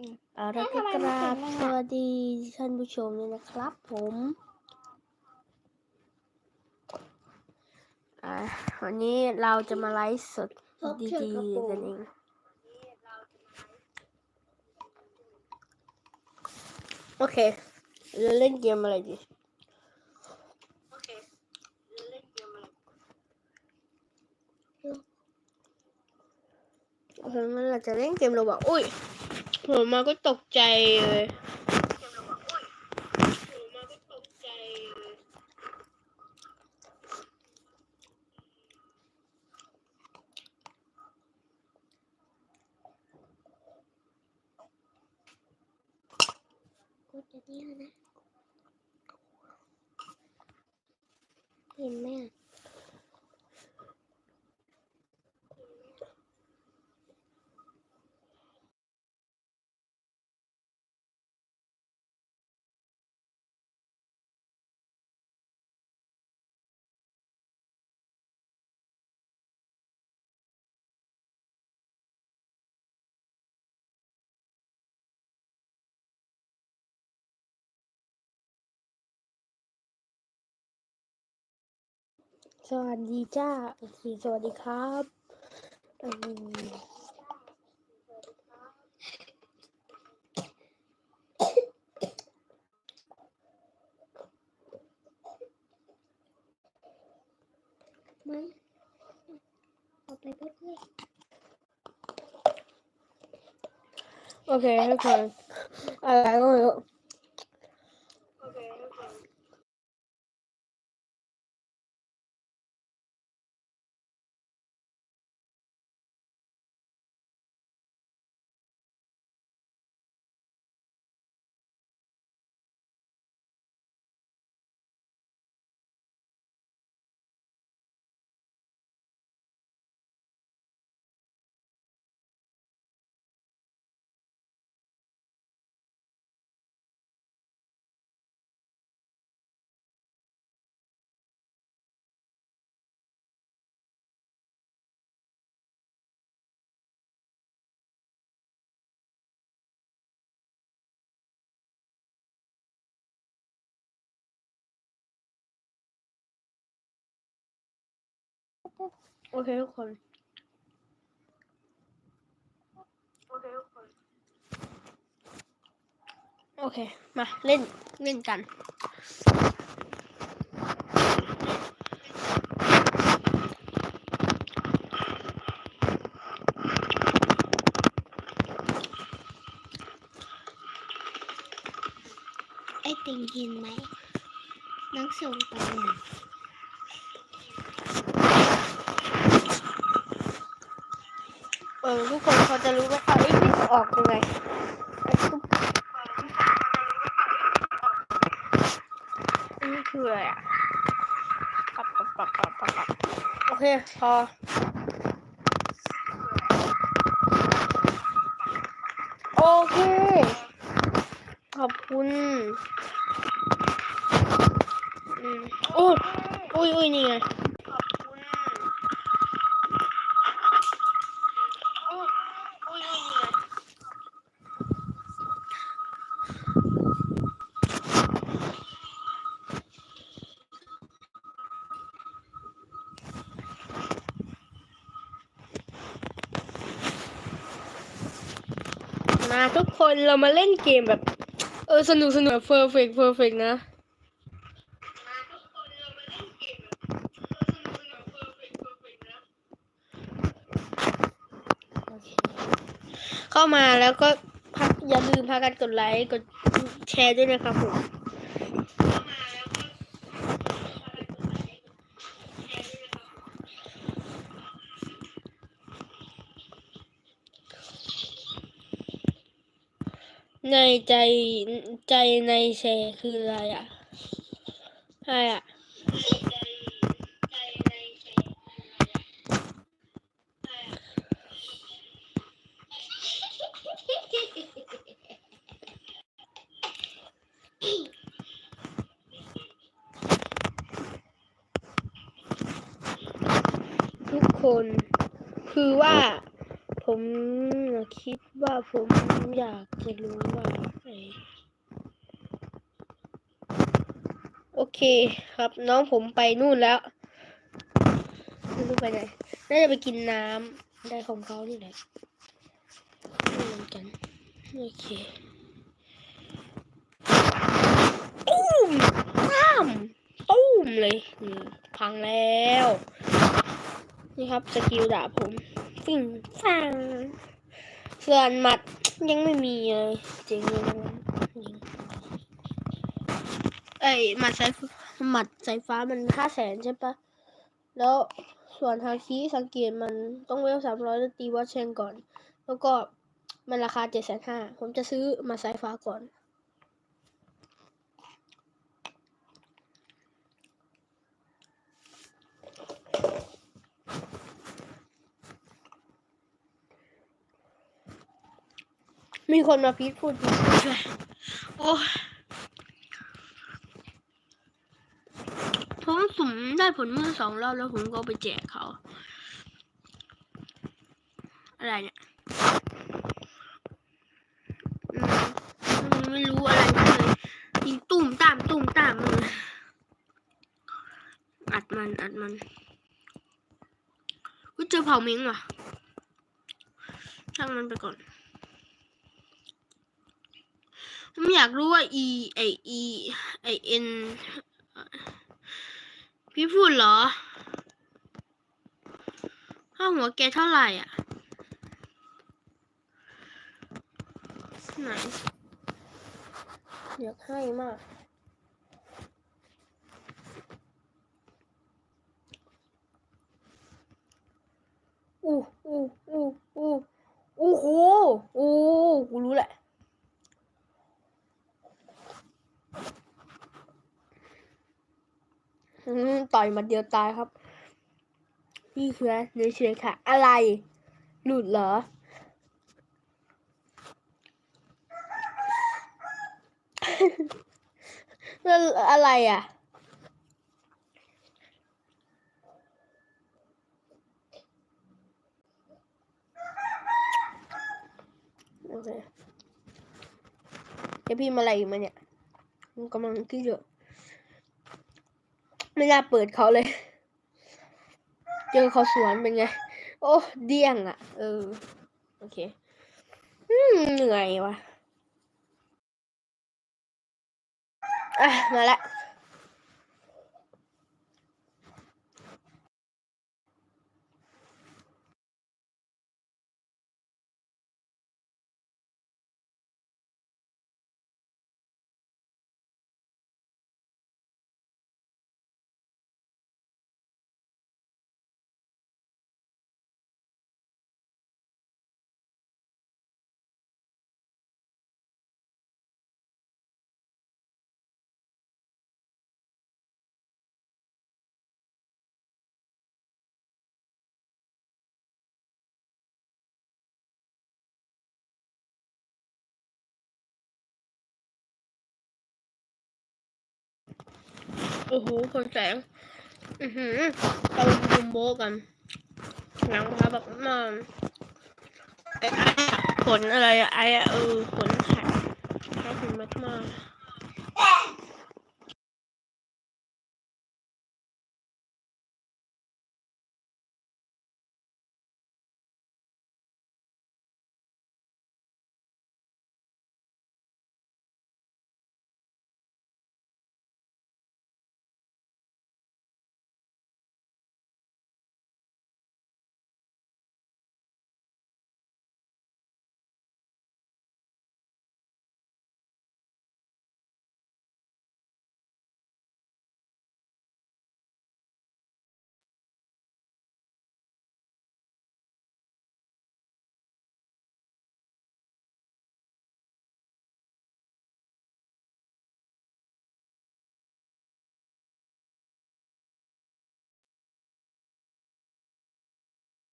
อืมเอาละก็กราเสียบงมันอะสวัสดีท่านผู้ชมเลยนะครับผมอ่าวันนี้เราจะมาไลฟ์สดพบเอดีกับๆปู่กันเองโอเคเราเล่นเกมอะไรดีโอเคงั้นเราจะเล่นเกมเราบอกอุ้ย ผมมาก็ตกใจเลยกดจะนี่แล้วนะ เห็นไหมอะ สวัสดีจ้าโอเคสวัสดีครับมไม่เอาไปก็ได้โอเคทุกคนอะไรก็ไม่รู้ โอเคทุกคนโอเค มาเล่นเล่นกันไอ้ติงเห็นไหมน้องส่งไปเนี่ย เออทุกคนเขาจะรู้ไหมคะไอ้ที่ออกยังไงนี่คืออะไรอะปับปับปับปับปับโอเค พอโอเค ขอบคุณอืมโอ้ยอุ้ยนี่ไง มาทุกคนเรามาเล่นเกมแบบ เออสนุกสนุกเฟอร์เฟกเฟอร์เฟกนะเข้ามาแล้วก็พักอย่าลืมพากันกดไลค์กดแชร์ด้วยนะครับผม ในใจใจในแชร์คืออะไรอะอะไรอะทุกคน คือว่าผมคิด ว่าผมอยากจะรู้ว่าไอโอเคครับ น้องผมไปนู่นแล้วไม่รู้ไปไหนน่าจะไปกินน้ำได้ของเขานี่แหละไม่เหมือนกันโอเคตุ้มตั้มตุ้มเลยพังแล้ว นี่ครับ สกิลดาผมฟิ่งฟัง ส่วนหมัดยังไม่มีเลยจริงเลยเอ้ยหมัดสายหมัดสายฟ้ามันห้าแสนใช่ปะแล้วส่วนฮาคิสังเกตมันต้องเวลสามร้อยตีวัดเชงก่อน แล้วก็มันราคาเจ็ดแสนห้าผมจะซื้อมาสายฟ้าก่อน มีคนมาพีดพูดผิดด้วยโอ้ผมสุ่มได้ผลเมื่อสองรอบแล้วผมก็ไปแจกเขา อะไรเนี่ยไม่รู้อะไรเลยยิงตุ่มตามตุ่มตามเลยอัดมันอัดมันก็เจอเผาเม้งว่ะช่างมันไปก่อน ผมอยากรู้ว่า e ไอ e ไอ n พี่พูดเหรอค่าหัวแกเท่าไหร่อะ ไหนอยากให้มาก อู้อู้อู้อู้โอ้โหอู้กูรู้แหละ อืม ต่อยมาเดียวตายครับ นี่คือเนื้อเชื้อค่ะ อะไร หลุดเหรอ อะไรอะโอเคจะพิมพ์อะไรอีกมาเนี่ยกำลังคิดอยู่ ไม่น่าเปิดเขาเลย เจอเขาสวนเป็นไง โอ้เดี้ยงอะ เออ โอเคอเหนื่อยวะอะ มาละ โอ้โหคนแสง อือหือเราคุมโบกันหนังพาแบบมาไอ้ไอ้ขนอะไรอะไอ้เออขนแข็งแล้วถึงมากมา